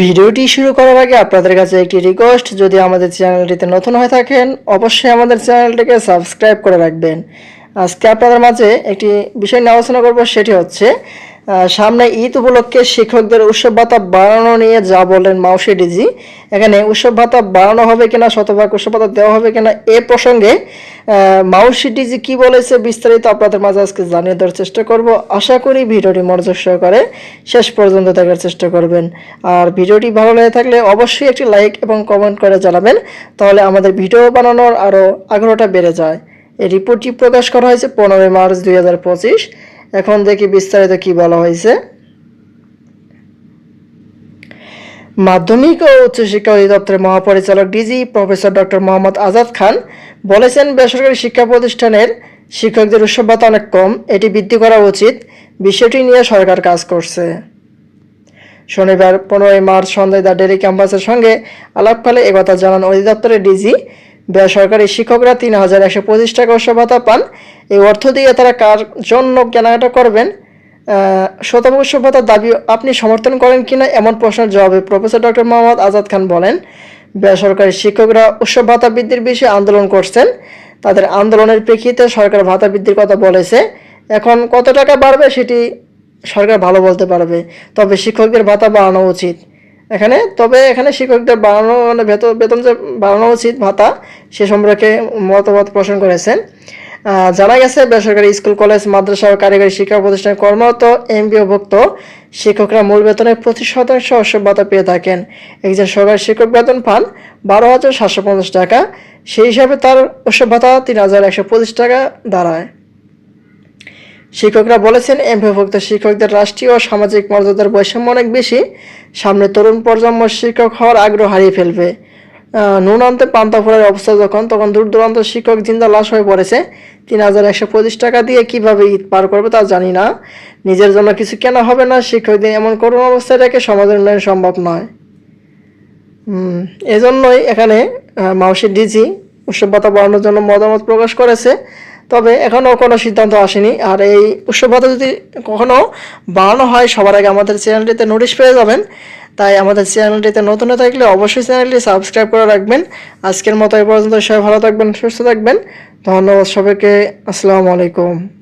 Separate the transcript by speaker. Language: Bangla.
Speaker 1: ভিডিওটি শুরু করার আগে আপনাদের কাছে একটি রিকোয়েস্ট যদি আমাদের চ্যানেলটিতে নতুন হয়ে থাকেন, অবশ্যই আমাদের চ্যানেলটিকে সাবস্ক্রাইব করে রাখবেন। আজকে আপনাদের মাঝে একটি বিষয় নিয়ে আলোচনা করব, সেটি হচ্ছে সামনে ঈদ উপলক্ষে শিক্ষকদের উৎসব ভাতা বাড়ানো নিয়ে যা বললেন মাউসি ডিজি। এখানে উৎসব ভাতা বাড়ানো হবে কিনা, শতভাগ উৎসব ভাতা দেওয়া হবে কিনা, এ প্রসঙ্গে মাউসি ডিজি কি বলেছে বিস্তারিত আপনাদের মাঝে আজকে জানিয়ে দেওয়ার চেষ্টা করব। আশা করি ভিডিওটি মনোযোগ সহকারে শেষ পর্যন্ত দেখার চেষ্টা করবেন। আর ভিডিওটি ভালো লেগে থাকলে অবশ্যই একটি লাইক এবং কমেন্ট করে জানাবেন, তাহলে আমাদের ভিডিও বানানোর আরও আগ্রহটা বেড়ে যায়। এই রিপোর্টটি প্রকাশ করা হয়েছে পনেরোই মার্চ দুই হাজার পঁচিশ। এখন দেখি বিস্তারিত কি বলা হয়েছে। মাধ্যমিক ও উচ্চশিক্ষা অধিদপ্তরের মহাপরিচালক DG professor doctor Mohammad Azad Khan বলেছেন, বেসরকারি শিক্ষা প্রতিষ্ঠানের শিক্ষকদের উৎসব অনেক কম, এটি বৃদ্ধি করা উচিত, বিষয়টি নিয়ে সরকার কাজ করছে। শনিবার পনেরোই মার্চ সন্ধ্যায় দ্য ডেলি ক্যাম্পাসের সঙ্গে আলাপকালে একথা জানান অধিদপ্তরের ডিজি বেসরকারি শিক্ষকরা তিন হাজার একশো পঁচিশ টাকা ভাতা পান। এই অর্থ দিয়ে তারা কার জন্য কেনাকাটা করবেন? উৎসব ভাতার দাবি আপনি সমর্থন করেন কিনা? এমন প্রশ্নের জবাবে প্রফেসর ডক্টর মোহাম্মদ আজাদ খান বলেন, বেসরকারি শিক্ষকরা উৎসব ভাতা বৃদ্ধির বিষয়ে আন্দোলন করছেন। তাদের আন্দোলনের প্রেক্ষিতে সরকার ভাতা বৃদ্ধির কথা বলেছে। এখন কত টাকা বাড়বে সেটি সরকার ভালো বলতে পারবে। তবে শিক্ষকদের ভাতা বাড়ানো উচিত। এখানে, তবে এখানে শিক্ষকদের বাড়ানো মানে বেতন বেতন যে বাড়ানো উচিত ভাতা, সে সম্পর্কে মতামত পোষণ করেছেন। জানা গেছে বেসরকারি স্কুল, কলেজ, মাদ্রাসা ও কারিগরি শিক্ষা প্রতিষ্ঠানে কর্মরত এমপিওভুক্ত শিক্ষকরা মূল বেতনের প্রতি শতাংশ উৎসব ভাতা পেয়ে থাকেন। একজন সরকারি শিক্ষক বেতন পান বারো হাজার সাতশো পঞ্চাশ টাকা, সেই হিসাবে তার উৎসব ভাতা তিন হাজার একশো পঁচিশ টাকা দাঁড়ায়। শিক্ষকরা বলেছেন এমপিভুক্ত শিক্ষকদের রাষ্ট্রীয় ও সামাজিক মর্যাদার বৈষম্য অনেক বেশি। সামনে তরুণ প্রজন্ম শিক্ষক হওয়ার আগ্রহ হারিয়ে ফেলবে। আহ, নুন আনতে পান্তা ফোড়ার অবস্থা যখন তখন দূর দূরান্ত শিক্ষক জিন্দা লাশ হয়ে পড়েছে। তিন হাজার একশো পঁচিশ টাকা দিয়ে কীভাবে ঈদ পার করবে তা জানি না। নিজের জন্য কিছু কেনা হবে না। শিক্ষকদের এমন করুণ অবস্থায় রেখে সমাজের উন্নয়ন সম্ভব নয়। এজন্যই এখানে আহ, মাউসির ডিজি উৎসব ভাতা বাড়ানোর জন্য মতামত প্রকাশ করেছে। তবে এখনও কোনো সিদ্ধান্ত আসেনি। আর এই উৎসব যদি কখনও বাড়ানো হয়, সবার আগে আমাদের চ্যানেলটিতে নোটিশ পেয়ে যাবেন। তাই আমাদের চ্যানেলটিতে নতুন থাকলে অবশ্যই চ্যানেলটি সাবস্ক্রাইব করে রাখবেন। আজকের মতো এ পর্যন্ত সবাই ভালো থাকবেন, সুস্থ থাকবেন। ধন্যবাদ সবাইকে। আসসালামু আলাইকুম।